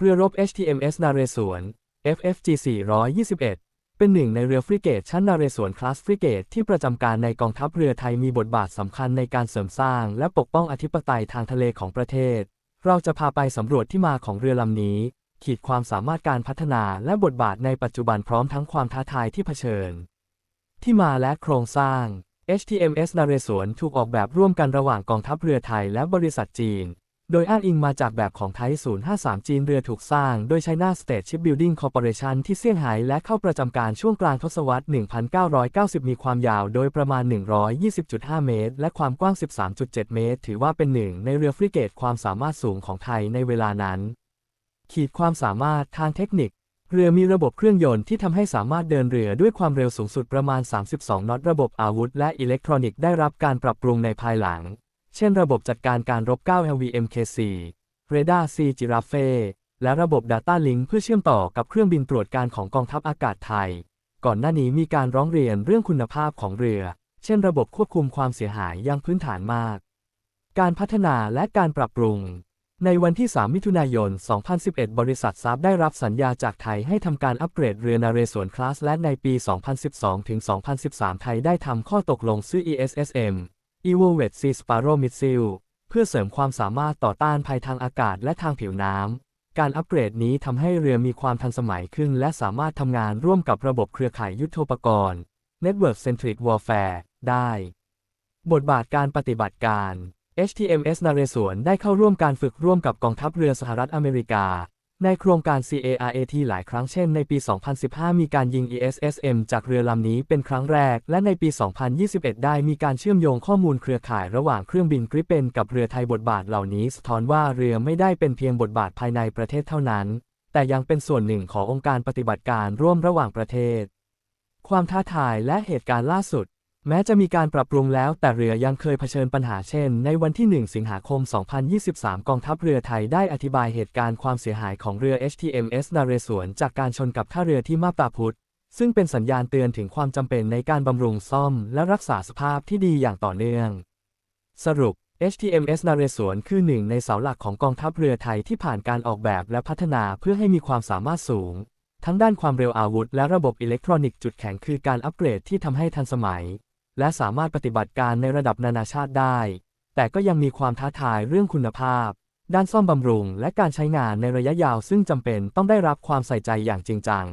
เรือรบ HTMS นาเรศวร FFG 421 เป็นหนึ่งในเรือฟริเกตชั้นนาเรศวรคลาสฟริเกตที่ประจำการในกองทัพเรือไทยมีบทบาทสำคัญในการเสริมสร้าง และปกป้องอธิปไตยทางทะเลของประเทศ เราจะพาไปสำรวจที่มาของเรือลำนี้ ขีดความสามารถการพัฒนาและบทบาทในปัจจุบันพร้อมทั้งความท้าทายที่เผชิญ ที่มาและโครงสร้าง HTMS นาเรศวรถูกออกแบบร่วมกันระหว่างกองทัพเรือไทยและบริษัทจีน โดยอ้างอิงมาจากแบบของไทย053 จีนเรือถูกสร้าง โดย China State Shipbuilding Corporation ที่เซี่ยงไฮ้และเข้าประจำการช่วงกลางทศวรรษ 1990 มีความยาวโดยประมาณ 120.5 เมตร และความกว้าง 13.7 เมตร ถือว่าเป็นหนึ่งในเรือฟริเกตความสามารถสูงของไทยในเวลานั้น ขีดความสามารถทางเทคนิคเรือมีระบบเครื่องยนต์ที่ทำให้สามารถเดินเรือด้วยความเร็วสูงสุดประมาณ 32 นอต ระบบอาวุธและอิเล็กทรอนิกส์ได้รับการปรับปรุงในภายหลัง เช่นระบบจัดการการรบ 9 LVMK4 เรดาร์ C Giraffe และระบบ Data Link เพื่อเชื่อมต่อกับเครื่องบินตรวจการของกองทัพอากาศไทย ก่อนหน้านี้มีการร้องเรียนเรื่องคุณภาพของเรือ เช่นระบบควบคุมความเสียหายยังพื้นฐานมาก การพัฒนาและการปรับปรุง ในวันที่ 3 มิถุนายน 2011 บริษัทซาบได้รับสัญญาจากไทยให้ทำการอัปเกรดเรือนาเรศวรคลาสและในปี 2012 ถึง 2013 ไทยได้ทำข้อตกลงซื้อ ESSM e v o v e t Sea Sparrow Missile เพื่อเสริมความสามารถต่อต้านภัยทางอากาศและทางผิวน้ำ การอัปเกรดนี้ทำให้เรือมีความทันสมัยขึ้น และสามารถทำงานร่วมกับระบบเครือข่ายยุทโธปกรณ์ Network Centric Warfare ได้ บทบาทการปฏิบัติการ HTMS นาเรศวรได้เข้าร่วมการฝึกร่วมกับกองทัพเรือสหรัฐอเมริกา ในโครงการ CARAT หลายครั้งเช่นในปี 2015 มีการยิง ESSM จากเรือลำนี้เป็นครั้งแรก และในปี 2021 ได้มีการเชื่อมโยงข้อมูลเครือข่ายระหว่างเครื่องบินกริปเปนกับเรือไทยบทบาทเหล่านี้สะท้อนว่าเรือไม่ได้เป็นเพียงบทบาทภายในประเทศเท่านั้น แต่ยังเป็นส่วนหนึ่งขององค์การปฏิบัติการร่วมระหว่างประเทศ ความท้าทายและเหตุการณ์ล่าสุด แม้จะมีการปรับปรุงแล้วแต่เรือยังเคยเผชิญปัญหาเช่น ในวันที่ 1 สิงหาคม 2023 กองทัพเรือไทยได้อธิบายเหตุการณ์ความเสียหายของเรือ HTMS นาเรศวรจากการชนกับท่าเรือที่มาตาพุธซึ่งเป็นสัญญาณเตือนถึงความจำเป็นในการบำรุงซ่อม และรักษาสภาพที่ดีอย่างต่อเนื่อง สรุป HTMS นาเรศวรคือหนึ่งในเสาหลักของกองทัพเรือไทยที่ผ่านการออกแบบและพัฒนาเพื่อให้มีความสามารถสูง ทั้งด้านความเร็วอาวุธ และระบบอิเล็กทรอนิกส์จุดแข็งคือการอัปเกรดที่ทำให้ทันสมัย และสามารถปฏิบัติการในระดับนานาชาติได้ แต่ก็ยังมีความท้าทายเรื่องคุณภาพ ด้านซ่อมบำรุง และการใช้งานในระยะยาวซึ่งจำเป็นต้องได้รับความใส่ใจอย่างจริงจัง